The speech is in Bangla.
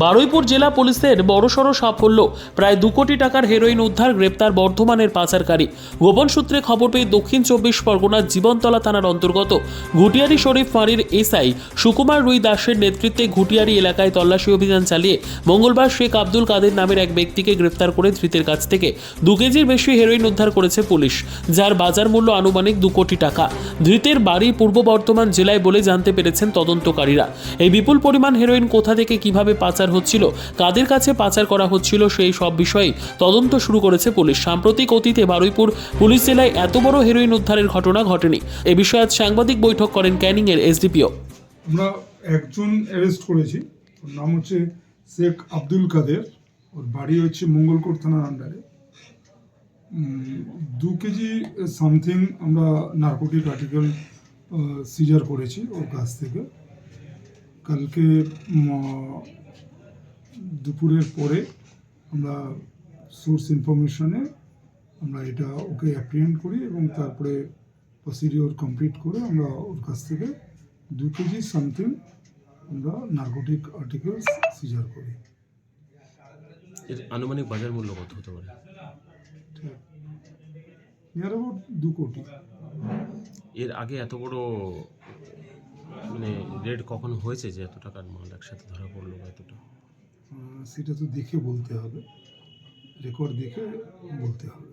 বারুইপুর জেলা পুলিশের বড়সড় সাফল্য। প্রায় দু কোটি টাকার হেরোইন উদ্ধার, গ্রেপ্তার, বর্ধমানের পাচারকারী। গোপন সূত্রে খবর পেয়ে দক্ষিণ চব্বিশ পরগনার জীবনতলা থানার অন্তর্গত ঘুটিয়ারি শরীফ ফাঁড়ির এসআই সুকুমার রুই দাসের নেতৃত্বে ঘুটিয়ারি এলাকায় তল্লাশি অভিযান চালিয়ে মঙ্গলবার শেখ আব্দুল কাদের নামের এক ব্যক্তিকে গ্রেপ্তার করে ধৃতের কাছ থেকে দু কেজির বেশি হেরোইন উদ্ধার করেছে পুলিশ, যার বাজার মূল্য আনুমানিক দু কোটি টাকা। ধৃতের বাড়ি পূর্ব বর্ধমান জেলায় বলে জানতে পেরেছেন তদন্তকারীরা। এই বিপুল পরিমাণ হেরোইন কোথা থেকে কীভাবে পাচার হচ্ছিল। কাদের কাছে পাচার করা হচ্ছিল সেই সব বিষয়ে তদন্ত শুরু করেছে পুলিশ। সাম্প্রতিক অতীতে বারুইপুর পুলিশ জেলায় এত বড় হেরোইন উদ্ধারের ঘটনা ঘটেনি। এ বিষয়ে আজ সাংবাদিক বৈঠক করেন ক্যানিংয়ের এসডিপিও। আমরা একজন অ্যারেস্ট করেছি। ওর নাম হচ্ছে শেখ আব্দুল কাদের। ওর বাড়ি হচ্ছে মঙ্গলকোট থানার আন্ডারে দু কেজি সামথিং আমরা নার্কোটিক আর্টিকেল সিজার করেছি ওর কাছ থেকে। কালকে দুপুরের পরে আমরা সোর্স ইনফরমেশনে আমরা এটা ওকে অ্যাপ্রিহেন্ড করি এবং তারপরে প্রসিডিওর কমপ্লিট করে আমরা ওর কাছ থেকে দু কেজি সামথিং আমরা নার্কোটিক আর্টিকেলস সিজার করি। এর আনুমানিক বাজার মূল্য কত হতে পারে? নিয়ার অ্যাবাউট দু কোটি। এর আগে এত বড় মানে রেড কখনো হয়েছে যে এত টাকার মাল একসাথে ধরা পড়ল বা আহ, সেটা তো দেখে বলতে হবে। রেকর্ড দেখে বলতে হবে।